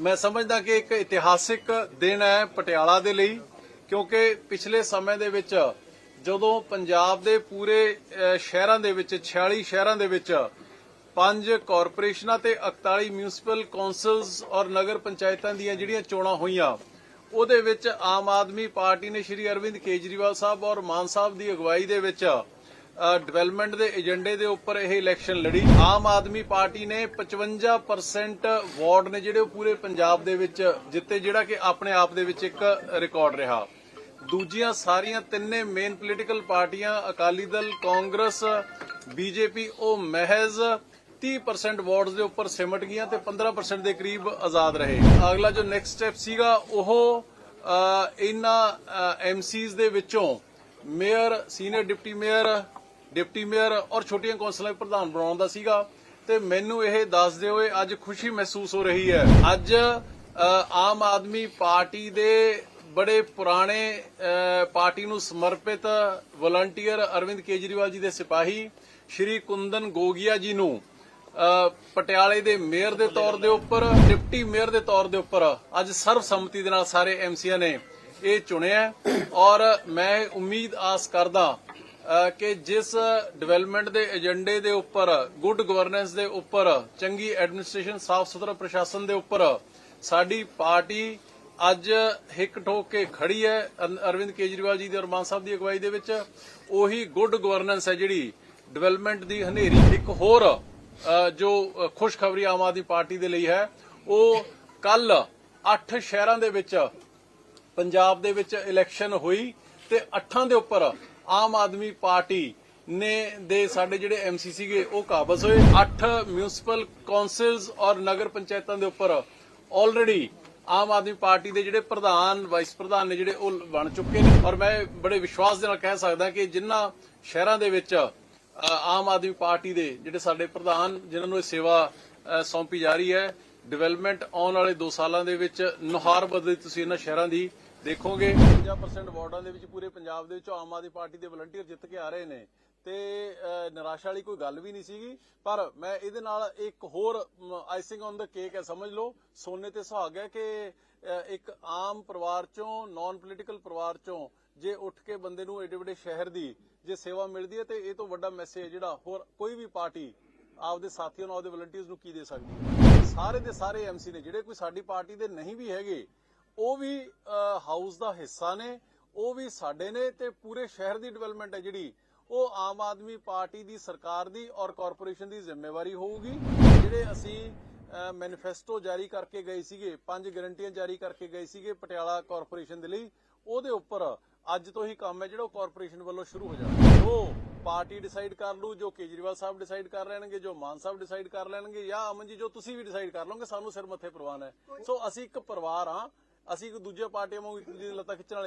ਮੈਂ ਸਮਝਦਾ ਕਿ ਇੱਕ ਇਤਿਹਾਸਿਕ ਦਿਨ ਹੈ ਪਟਿਆਲਾ ਦੇ ਲਈ, ਕਿਉਂਕਿ ਪਿਛਲੇ ਸਮੇਂ ਦੇ ਵਿੱਚ ਜਦੋਂ ਪੰਜਾਬ ਦੇ ਪੂਰੇ ਸ਼ਹਿਰਾਂ ਦੇ ਵਿੱਚ 46 ਸ਼ਹਿਰਾਂ ਦੇ ਵਿੱਚ ਪੰਜ ਕਾਰਪੋਰੇਸ਼ਨਾਂ ਤੇ 41 ਮਿਊਨਿਸਪਲ ਕੌਂਸਲਸ ਔਰ ਨਗਰ ਪੰਚਾਇਤਾਂ ਦੀਆਂ ਜਿਹੜੀਆਂ ਚੋਣਾਂ ਹੋਈਆਂ, ਉਹਦੇ ਵਿੱਚ ਆਮ ਆਦਮੀ ਪਾਰਟੀ ਨੇ ਸ਼੍ਰੀ ਅਰਵਿੰਦ ਕੇਜਰੀਵਾਲ ਸਾਹਿਬ ਔਰ ਮਾਨ ਸਾਹਿਬ ਦੀ ਅਗਵਾਈ ਦੇ ਵਿੱਚ ਡਿਵੈਲਪਮੈਂਟ ਦੇ ਏਜੰਡੇ ਦੇ ਉੱਪਰ ਇਹ ਇਲੈਕਸ਼ਨ ਲੜੀ। ਆਮ ਆਦਮੀ ਪਾਰਟੀ ਨੇ 55% ਵਾਰਡ ਨੇ ਜਿਹੜੇ ਉਹ ਪੂਰੇ ਪੰਜਾਬ ਦੇ ਵਿੱਚ ਜਿੱਤੇ ਜਿਹੜਾ ਕਿ ਆਪਣੇ ਆਪ ਦੇ ਵਿੱਚ ਇੱਕ ਰਿਕਾਰਡ ਰਿਹਾ। ਦੂਜੀਆਂ ਸਾਰੀਆਂ ਤਿੰਨੇ ਮੇਨ ਪੋਲੀਟੀਕਲ ਪਾਰਟੀਆਂ ਅਕਾਲੀ ਦਲ ਕਾਂਗਰਸ ਬੀਜੇਪੀ ਉਹ ਮਹਿਜ਼ 30% ਵਾਰਡਸ ਦੇ ਉੱਪਰ ਸਿਮਟ ਗਈਆਂ ਤੇ 15% ਦੇ ਕਰੀਬ ਆਜ਼ਾਦ ਰਹੇ। ਅਗਲਾ ਜੋ ਨੈਕਸਟ ਸਟੈਪ ਸੀਗਾ ਉਹ ਅ, ਇਹਨਾਂ ਐਮਸੀਜ਼ ਦੇ ਵਿੱਚੋਂ mayor senior deputy mayor deputy mayor ਔਰ ਛੋਟੀਆਂ ਕੌਂਸਲਾਂ ਦੇ ਪ੍ਰਧਾਨ ਬਣਾਉਣ ਦਾ ਸੀਗਾ। ਤੇ ਮੈਨੂੰ ਇਹ ਦੱਸਦੇ ਹੋਏ ਅੱਜ ਖੁਸ਼ੀ ਮਹਿਸੂਸ ਹੋ ਰਹੀ ਹੈ। ਅੱਜ ਆਮ ਆਦਮੀ ਪਾਰਟੀ ਦੇ ਬੜੇ ਪੁਰਾਣੇ ਪਾਰਟੀ ਨੂੰ ਸਮਰਪਿਤ ਵਲੰਟੀਅਰ ਅਰਵਿੰਦ ਕੇਜਰੀਵਾਲ ਜੀ ਦੇ ਸਿਪਾਹੀ, ਸ਼੍ਰੀ ਕੁੰਦਨ ਗੋਗੀਆ ਜੀ ਨੂੰ ਪਟਿਆਲੇ ਦੇ ਮੇਅਰ ਦੇ ਤੌਰ ਦੇ ਉੱਪਰ, ਡਿਪਟੀ ਮੇਅਰ ਦੇ ਤੌਰ ਦੇ ਉੱਪਰ ਅੱਜ ਸਰਬਸੰਮਤੀ ਦੇ ਨਾਲ ਸਾਰੇ ਐਮਸੀਆਂ ਨੇ ਇਹ ਚੁਣਿਆ ਔਰ ਮੈਂ ਉਮੀਦ ਆਸ ਕਰਦਾ ਕਿ ਜਿਸ ਡਿਵੈਲਪਮੈਂਟ ਦੇ ਏਜੰਡੇ ਦੇ ਉੱਪਰ, ਗੁੱਡ ਗਵਰਨੈਂਸ ਦੇ ਉੱਪਰ, ਚੰਗੀ ਐਡਮਿਨਿਸਟ੍ਰੇਸ਼ਨ ਸਾਫ਼ ਸੁਥਰਾ ਪ੍ਰਸ਼ਾਸਨ ਦੇ ਉੱਪਰ ਸਾਡੀ ਪਾਰਟੀ ਅੱਜ ਹਿੱਕ ਠੋਕ ਕੇ ਖੜੀ ਹੈ ਅਰਵਿੰਦ ਕੇਜਰੀਵਾਲ ਜੀ ਦੇ ਔਰ ਸਾਹਿਬ ਦੀ ਅਗਵਾਈ ਦੇ ਵਿੱਚ। ਉਹੀ ਗੁੱਡ ਗਵਰਨੈਂਸ ਹੈ ਜਿਹੜੀ ਡਿਵੈਲਪਮੈਂਟ ਦੀ ਹਨੇਰੀ। ਇੱਕ ਹੋਰ ਜੋ ਖੁਸ਼ਖਬਰੀ ਆਮ ਆਦਮੀ ਪਾਰਟੀ ਦੇ ਲਈ ਹੈ, ਉਹ ਕੱਲ 8 ਸ਼ਹਿਰਾਂ ਦੇ ਵਿੱਚ, ਪੰਜਾਬ ਦੇ ਵਿੱਚ ਇਲੈਕਸ਼ਨ ਹੋਈ ਤੇ ਅੱਠਾਂ ਦੇ ਉੱਪਰ ਆਮ ਆਦਮੀ ਪਾਰਟੀ ਨੇ ਦੇ ਸਾਡੇ ਜਿਹੜੇ ਐਮਸੀ ਸੀਗੇ, ਉਹ ਕਾਬਜ਼ ਹੋਏ। ਅੱਠ ਮਿਊਨਿਸਪਲ ਕੌਂਸਲਸ ਔਰ ਨਗਰ ਪੰਚਾਇਤਾਂ ਦੇ ਉੱਪਰ ਆਲਰੇਡੀ ਆਮ ਆਦਮੀ ਪਾਰਟੀ ਦੇ ਜਿਹੜੇ ਪ੍ਰਧਾਨ ਵਾਈਸ ਪ੍ਰਧਾਨ ਨੇ ਜਿਹੜੇ ਉਹ ਬਣ ਚੁੱਕੇ ਨੇ। ਔਰ ਮੈਂ ਬੜੇ ਵਿਸ਼ਵਾਸ ਦੇ ਨਾਲ ਕਹਿ ਸਕਦਾ ਕਿ ਜਿਨ੍ਹਾਂ ਸ਼ਹਿਰਾਂ ਦੇ ਵਿੱਚ ਆਮ ਆਦਮੀ ਪਾਰਟੀ ਦੇ ਜਿਹੜੇ ਸਾਡੇ ਪ੍ਰਧਾਨ, ਜਿਨ੍ਹਾਂ ਨੂੰ ਇਹ ਸੇਵਾ ਸੌਂਪੀ ਜਾ ਰਹੀ ਹੈ ਡਿਵੈਲਪਮੈਂਟ ਆਉਣ ਵਾਲੇ 2 ਸਾਲਾਂ ਦੇ ਵਿੱਚ ਨੁਹਾਰ ਬਦਲੀ ਤੁਸੀਂ ਇਹਨਾਂ ਸ਼ਹਿਰਾਂ ਦੀ ਦੇਖੋਗੇ। 50% ਵਾਰਡਾਂ ਦੇ ਵਿੱਚ ਪੂਰੇ ਪੰਜਾਬ ਦੇ ਵਿੱਚ ਆਮ ਆਦਮੀ ਪਾਰਟੀ ਦੇ ਵਲੰਟੀਅਰ ਜਿੱਤ ਕੇ ਆ ਰਹੇ ਨੇ। ਤੇ ਨਿਰਾਸ਼ਾ ਵਾਲੀ ਕੋਈ ਗੱਲ ਵੀ ਨਹੀਂ ਸੀਗੀ। ਪਰ ਮੈਂ ਇਹਦੇ ਨਾਲ ਇੱਕ ਹੋਰ ਆਈਸਿੰਗ ਔਨ ਦਾ ਕੇਕ ਹੈ, ਸਮਝ ਲਓ। ਸੋਨੇ ਤੇ ਸੁਹਾਗ ਹੈ ਕਿ ਇੱਕ ਆਮ ਪਰਿਵਾਰ ਚੋਂ ਨਾਨ ਪੋਲੀਟੀਕਲ ਪਰਿਵਾਰ ਚੋਂ ਜੇ ਉੱਠ ਕੇ ਬੰਦੇ ਨੂੰ ਏਡੇ ਵੱਡੇ ਸ਼ਹਿਰ ਦੀ ਜੇ ਸੇਵਾ ਮਿਲਦੀ ਹੈ ਤੇ ਇਹ ਤੋਂ ਵੱਡਾ ਮੈਸੇਜ ਜਿਹੜਾ ਹੋਰ ਕੋਈ ਵੀ ਪਾਰਟੀ ਆਪਦੇ ਸਾਥੀਆਂ ਨੂੰ, ਆਪਦੇ ਵਲੰਟੀਅਰਸ ਨੂੰ ਕੀ ਦੇ ਸਕਦੀ ਹੈ? ਸਾਰੇ ਦੇ ਸਾਰੇ ਐਮਸੀ ਨੇ, ਜਿਹੜੇ ਕੋਈ ਸਾਡੀ ਪਾਰਟੀ ਦੇ ਨਹੀਂ ਵੀ ਹੈਗੇ, ਉਹ ਵੀ ਹਾਊਸ ਦਾ ਹਿੱਸਾ ਨੇ, ਉਹ ਵੀ ਸਾਡੇ ਨੇ ਤੇ ਪੂਰੇ ਸ਼ਹਿਰ ਦੀ ਡਿਵੈਲਪਮੈਂਟ ਹੈ ਜਿਹੜੀ, ਉਹ ਆਮ ਆਦਮੀ ਪਾਰਟੀ ਦੀ ਸਰਕਾਰ ਦੀ ਔਰ ਕਾਰਪੋਰੇਸ਼ਨ ਦੀ ਜ਼ਿੰਮੇਵਾਰੀ ਹੋਊਗੀ। ਜਿਹੜੇ ਅਸੀਂ ਮੈਨੀਫੈਸਟੋ ਜਾਰੀ ਕਰਕੇ ਗਏ ਸੀਗੇ, ਪੰਜ ਗਰੰਟੀਆਂ ਜਾਰੀ ਕਰਕੇ ਗਏ ਸੀਗੇ ਪਟਿਆਲਾ ਕਾਰਪੋਰੇਸ਼ਨ ਦੇ ਲਈ, ਉਹਦੇ ਉੱਪਰ ਅੱਜ ਤੋਂ ਹੀ ਕੰਮ ਹੈ ਜਿਹੜਾ ਉਹ ਕਾਰਪੋਰੇਸ਼ਨ ਵੱਲੋਂ ਸ਼ੁਰੂ ਹੋ ਜਾਣਾ। ਉਹ ਪਾਰਟੀ ਡਿਸਾਈਡ ਕਰ ਲੂ ਜੋ ਕੇਜਰੀਵਾਲ ਸਾਹਿਬ ਡਿਸਾਈਡ ਕਰ ਲੈਣਗੇ ਜੋ ਮਾਨ ਸਾਹਿਬ ਡਿਸਾਈਡ ਕਰ ਲੈਣਗੇ ਜਾਂ ਅਮਨ ਜੀ ਜੋ ਤੁਸੀਂ ਵੀ ਡਿਸਾਈਡ ਕਰ ਲਓਗੇ ਸਾਨੂੰ ਸਿਰ ਮੱਥੇ ਪ੍ਰਵਾਨ ਹੈ। ਸੋ ਅਸੀਂ ਇੱਕ ਪਰਿਵਾਰ ਆ ਅਸੀਂ ਇੱਕ ਦੂਜੇ ਪਾਰਟੀਆਂ ਵਾਂਗੂ ਇੱਕ ਦੂਜੇ ਦੀ ਲੱਤਾਂ ਖਿੱਚਣ ਵਾਲੇ ਨਹੀਂ